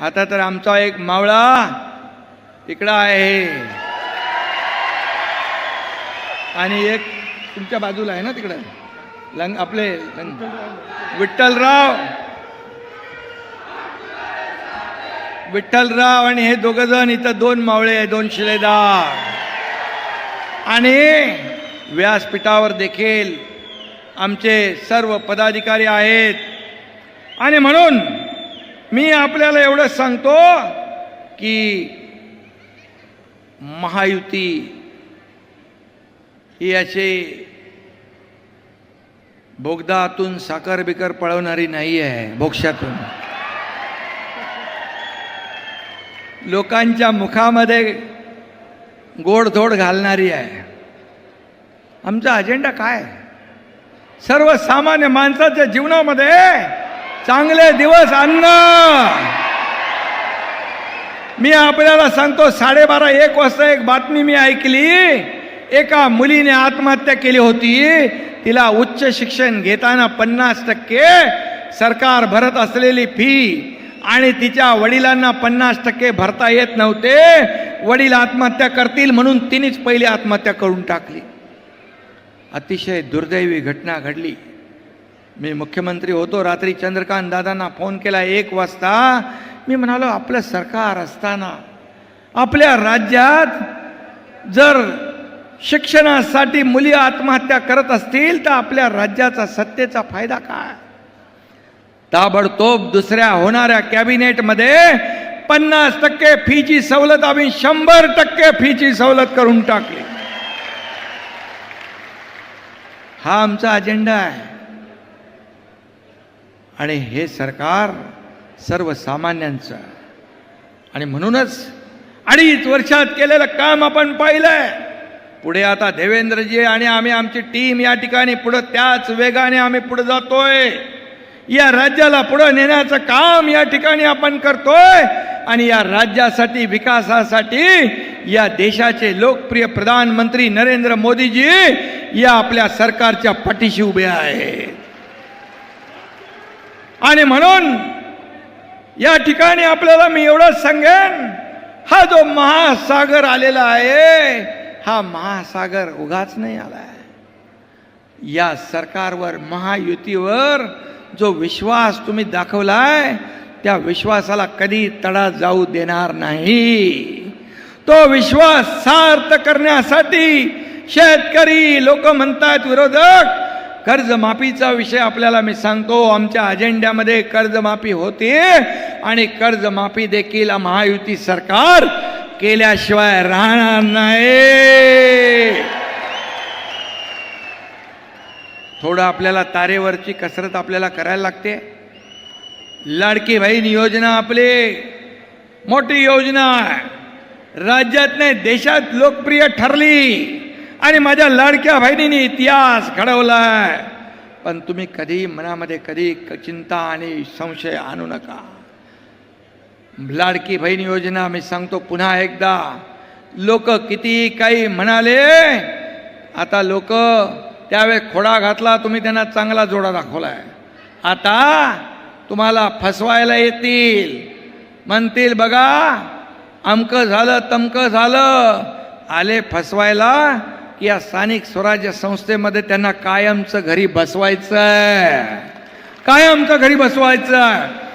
आता तर आमचा एक मावळा इकडं आहे. आणि एक तुमच्या बाजूला आहे ना तिकडं? लंग आपले लंग. विठ्ठलराव. विठ्ठलराव आणि हे दोघ जण इथं दोन मावळे दोन शिलेदार. आणि व्यासपीठावर देखील आमचे सर्व पदाधिकारी आहेत. आणि म्हणून मी आपल्याला एवढं सांगतो की महायुती ही अशी भोगदातून साखर बिकर पळवणारी नाही आहे भोक्षातून लोकांच्या मुखामध्ये गोडधोड घालणारी आहे. आमचा अजेंडा काय? सर्वसामान्य माणसाच्या जीवनामध्ये चांगले दिवस अन्न! मी आपल्याला सांगतो साडेबारा एक वाजता एक बातमी मी ऐकली. एका मुलीने आत्महत्या केली होती. तिला उच्च शिक्षण घेताना पन्नास टक्के सरकार भरत असलेली फी आणि तिच्या वडिलांना पन्नास टक्के भरता येत नव्हते. वडील आत्महत्या करतील म्हणून तिनेच पहिली आत्महत्या करून टाकली. अतिशय दुर्दैवी घटना घडली. मी मुख्यमंत्री होतो रात्री चंद्रकांत दादांना फोन केला एक वाजता. मी म्हणालो आपलं सरकार असताना आपल्या राज्यात जर शिक्षणासाठी मुली आत्महत्या करत असतील तर आपल्या राज्याचा सत्तेचा फायदा काय? ताबडतोब दुसऱ्या होणाऱ्या कॅबिनेटमध्ये पन्नास टक्के फीची सवलत आम्ही शंभर टक्के फीची सवलत करून टाकली. हा आमचा अजेंडा आहे. आणि हे सरकार सर्वसामान्यांचं. आणि म्हणूनच अडीच वर्षात केलेलं काम आपण पाहिलंय. पुढे आता देवेंद्रजी आणि आम्ही आमची टीम या ठिकाणी पुढं त्याच वेगाने आम्ही पुढे जातोय. या राज्याला पुढं नेण्याचं काम या ठिकाणी आपण करतोय. आणि या राज्यासाठी विकासासाठी या देशाचे लोकप्रिय प्रधानमंत्री नरेंद्र मोदीजी या आपल्या सरकारच्या पाठीशी उभे आहेत. आणि म्हणून या ठिकाणी आपल्याला मी एवढंच सांगेन हा जो महासागर आलेला आहे हा महासागर उगाच नाही आलाय या सरकारवर महायुतीवर जो विश्वास तुम्ही दाखवलाय त्या विश्वासाला कधी तडा जाऊ देणार नाही. तो विश्वास सार्थ करण्यासाठी शेतकरी लोक म्हणतात विरोधक कर्जमाफीचा विषय आपल्याला मी सांगतो. आमच्या अजेंड्यामध्ये कर्जमाफी होते आणि कर्जमाफी देखील महायुती सरकार केल्याशिवाय राहणार नाही. थोडं आपल्याला तारेवरची कसरत आपल्याला करायला लागते. लाडकी बहीण योजना आपली. मोठी योजना. राज्यात नाही देशात लोकप्रिय ठरली. आणि माझ्या लाडक्या बहिणीने इतिहास घडवलाय पण तुम्ही कधी मनामध्ये कधी चिंता आणि संशय आणू नका. लाडकी बहीण योजना मी सांगतो पुन्हा एकदा. लोक किती काही म्हणाले आता लोक त्यावेळेस खोडा घातला तुम्ही त्यांना चांगला जोडा दाखवलाय. आता तुम्हाला फसवायला येतील. म्हणतील बघा अमकं झालं तमकं झालं. आले फसवायला की या स्थानिक स्वराज्य संस्थेमध्ये त्यांना कायमचं घरी बसवायचं कायमचं घरी बसवायचं